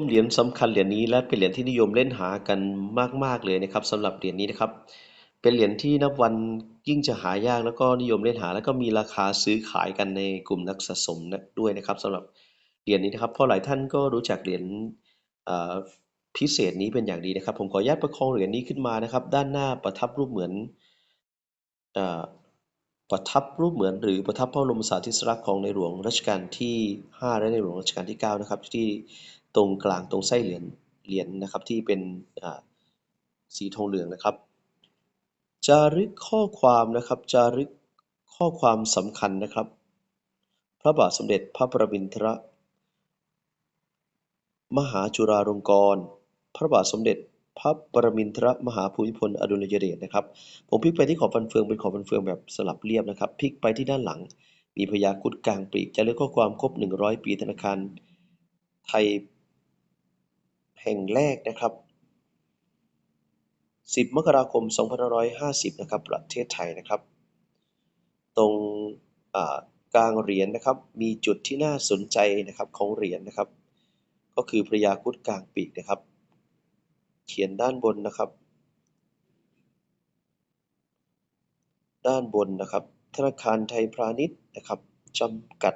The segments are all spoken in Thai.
มเหรียญสำคัญเหรียญนี้และเป็นเหรียญที่นิยมเล่นหากันมาก ๆเลยนะครับสำหรับเหรียญนี้นะครับ เป็นเหรียญที่นับวันยิ่งจะหายากแล้วก็นิยมเล่นหา แล้วก็มีราคาซื้อขายกันในกลุ่มนักสะสมนะด้วยนะครับสำหรับเหรียญนี้นะครับเพราะหลายท่านก็รู้จักเหรียญพิเศษนี้เป็นอย่างดีนะครับ ผมขออนุญาตประคองเหรียญนี้ขึ้นมานะครับ ด้านหน้าประทับรูปเหมือนอประทับรูปเหมือนหรือประทับพระบรมสารีริสลักษณ์ของในหลวงรัชกาลที่ 5 และในหลวงรัชกาลที่ 9 นะครับ ที่ ตรงกลางตรงไส้เหรียญเหรียญนะครับที่เป็นสีทองเหลืองนะครับ จารึกข้อความนะครับ จารึกข้อความสำคัญนะครับ พระบาทสมเด็จพระประมินทรมหาจุฬาลงกรณ์พระบาทสมเด็จพระปรมินทรมหาภูมิพลอดุลยเดชนะครับ ผมพลิกไปที่ขอบฟันเฟืองเป็นขอบฟันเฟืองแบบสลับเรียบนะครับ พลิกไปที่ด้านหลัง มีพญาครุฑกลางปีกจารึกข้อความครบ 100 ปีธนาคารไทย แห่งแรกนะครับ 10 มกราคม 2550 นะครับ ประเทศไทยนะครับ ตรงกลางเหรียญนะครับ มีจุดที่น่าสนใจนะครับของเหรียญนะครับ ก็คือพระยาครุฑกลางปีกนะครับ เขียนด้านบนนะครับ ด้านบนนะครับ ธนาคารไทยพาณิชย์นะครับจำกัด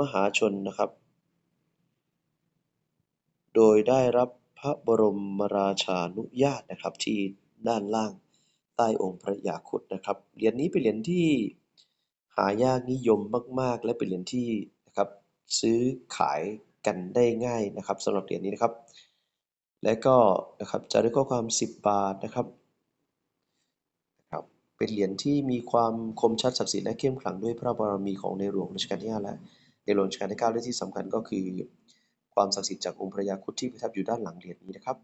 มหาชนนะครับ โดยได้รับพระบรมราชานุญาตนะครับ ที่ด้านล่างใต้องค์พระยาครุฑนะครับเหรียญนี้เป็นเหรียญที่หายากนิยมมาก ๆ และเป็นเหรียญที่นะครับซื้อขายกันได้ง่ายนะครับสำหรับเหรียญนี้นะครับ และก็นะครับจะได้ข้อความ 10 บาทนะครับนะครับ เป็นเหรียญที่มีความคมชัดศักดิ์สิทธิ์และเข้มขลังด้วยพระบารมีของในหลวงรัชกาลที่5และในหลวงรัชกาลที่9และที่สำคัญก็คือ ความศักดิ์สิทธิ์จากองค์พระยาครุฑที่ประทับอยู่ด้านหลังเหรียญนี้นะครับ